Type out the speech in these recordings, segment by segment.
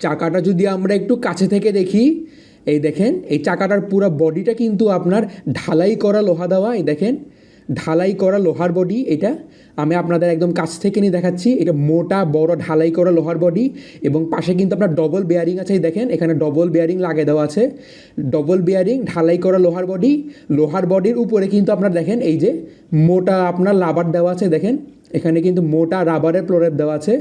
চাকাটা যদি আমরা একটু কাছে থেকে দেখি, এই দেখেন, এই চাকাটার পুরো বডিটা কিন্তু আপনার ঢালাই করা লোহা দেওয়া, এই দেখেন, ঢালাই করা লোহার বডি এটা। আমি আপনাদের একদম কাছ থেকে নিয়ে দেখাচ্ছি, এটা মোটা, বড়, ঢালাই করা লোহার বডি এবং পাশে কিন্তু আপনার ডবল বেয়ারিং আছে দেখেন, এখানে ডবল বেয়ারিং লাগিয়ে দেওয়া আছে। ডবল বেয়ারিং ঢালাই করা লোহার বডি, লোহার বডির উপরে কিন্তু আপনার দেখেন, এই যে মোটা আপনার লাবার দেওয়া আছে, দেখেন। এখানে কিন্তু মোটা রাবারের প্রলেপ দেওয়া আছে।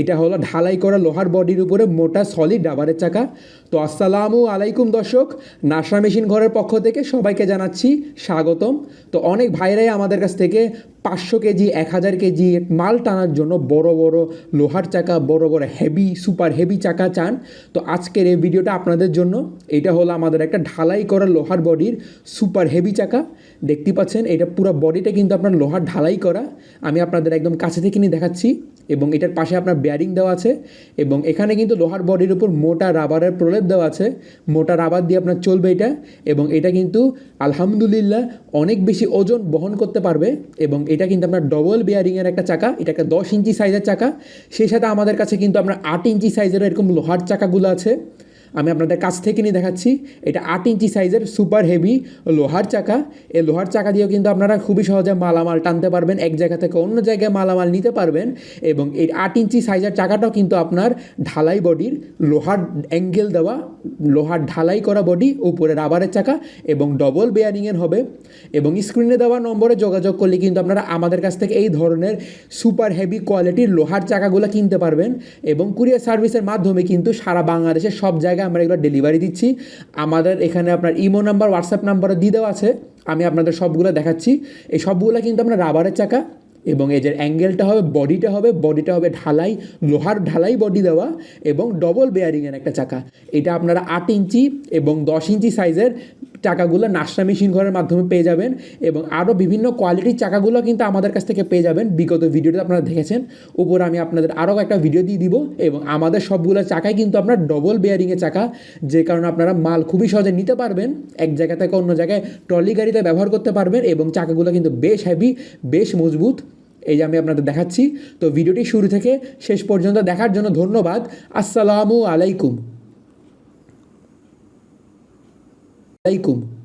এটা হলো ঢালাই করা লোহার বডির উপরে মোটা সলিড রাবারের চাকা। তো আসসালামু আলাইকুম দর্শক, নাসা মেশিন ঘরের পক্ষ থেকে সবাইকে জানাচ্ছি স্বাগতম। তো অনেক ভাইরাই আমাদের কাছ থেকে পাঁচশো কেজি, এক হাজার কেজি মাল টানার জন্য বড় বড় লোহার চাকা, বড় বড় হেভি সুপার হেভি চাকা চান। তো আজকের এই ভিডিওটা আপনাদের জন্য। এটা হলো আমাদের একটা ঢালাই করা লোহার বডির সুপার হেভি চাকা। দেখতে পাচ্ছেন, এটা পুরো বডিটা কিন্তু আপনার লোহার ঢালাই করা। আমি আপনাদের একদম কাছে থেকে নিয়ে দেখাচ্ছি এবং এটার পাশে আপনার বেয়ারিং দেওয়া আছে এবং এখানে কিন্তু লোহার বডির উপর মোটা রাবারের প্রলেপ দেওয়া আছে। মোটা রাবার দিয়ে আপনার চলবে এটা এবং এটা কিন্তু আলহামদুলিল্লাহ অনেক বেশি ওজন বহন করতে পারবে এবং এটা কিন্তু আপনার ডবল বেয়ারিংয়ের একটা চাকা, এটা একটা দশ ইঞ্চি সাইজের চাকা। সেই সাথে আমাদের কাছে কিন্তু আপনার আট ইঞ্চি সাইজের এরকম লোহার চাকাগুলো আছে। আমি আপনাদের কাছ থেকে নিয়ে দেখাচ্ছি। এটা আট ইঞ্চি সাইজের সুপার হেভি লোহার চাকা। এই লোহার চাকা দিয়েও কিন্তু আপনারা খুবই সহজে মালামাল টানতে পারবেন, এক জায়গা থেকে অন্য জায়গায় মালামাল নিতে পারবেন এবং এই আট ইঞ্চি সাইজের চাকাটাও কিন্তু আপনার ঢালাই বডির লোহার অ্যাঙ্গেল দেওয়া, লোহার ঢালাই করা বডি উপরে রাবারের চাকা এবং ডবল বেয়ারিংয়ের হবে এবং স্ক্রিনে দেওয়া নম্বরে যোগাযোগ করলে কিন্তু আপনারা আমাদের কাছ থেকে এই ধরনের সুপার হেভি কোয়ালিটির লোহার চাকাগুলো কিনতে পারবেন এবং কুরিয়ার সার্ভিসের মাধ্যমে কিন্তু সারা বাংলাদেশের সব জায়গায় আমরা এগুলো ডেলিভারি দিচ্ছি। আমাদের এখানে আপনার ইমো নাম্বার হোয়াটসঅ্যাপ নাম্বারও দিয়ে দেওয়া আছে। আমি আপনাদের সবগুলো দেখাচ্ছি। এই সবগুলো কিন্তু আপনার রাবারের চাকা এবং এই যে অ্যাঙ্গেলটা হবে বডিটা হবে বডিটা হবে ঢালাই, লোহার ঢালাই বডি দেওয়া এবং ডবল বেয়ারিংয়ের একটা চাকা। এটা আপনারা আট ইঞ্চি এবং দশ ইঞ্চি সাইজের চাকাগুলো নাস্তা মেশিন ঘরের মাধ্যমে পেয়ে যাবেন এবং আরও বিভিন্ন কোয়ালিটির চাকাগুলো কিন্তু আমাদের কাছ থেকে পেয়ে যাবেন। বিগত ভিডিওতে আপনারা দেখেছেন। উপরে আমি আপনাদের আরও একটা ভিডিও দিয়ে দিব এবং আমাদের সবগুলো চাকাই কিন্তু আপনার ডবল বেয়ারিংয়ের চাকা, যে কারণে আপনারা মাল খুবই সহজে নিতে পারবেন। এক জায়গা থেকে অন্য জায়গায় ট্রলি গাড়িতে ব্যবহার করতে পারবেন এবং চাকাগুলো কিন্তু বেশ হেভি বেশ মজবুত। এই যে আমি আপনাদের দেখাচ্ছি। তো ভিডিওটি শুরু থেকে শেষ পর্যন্ত দেখার জন্য ধন্যবাদ। আসসালামু আলাইকুম। عليكم.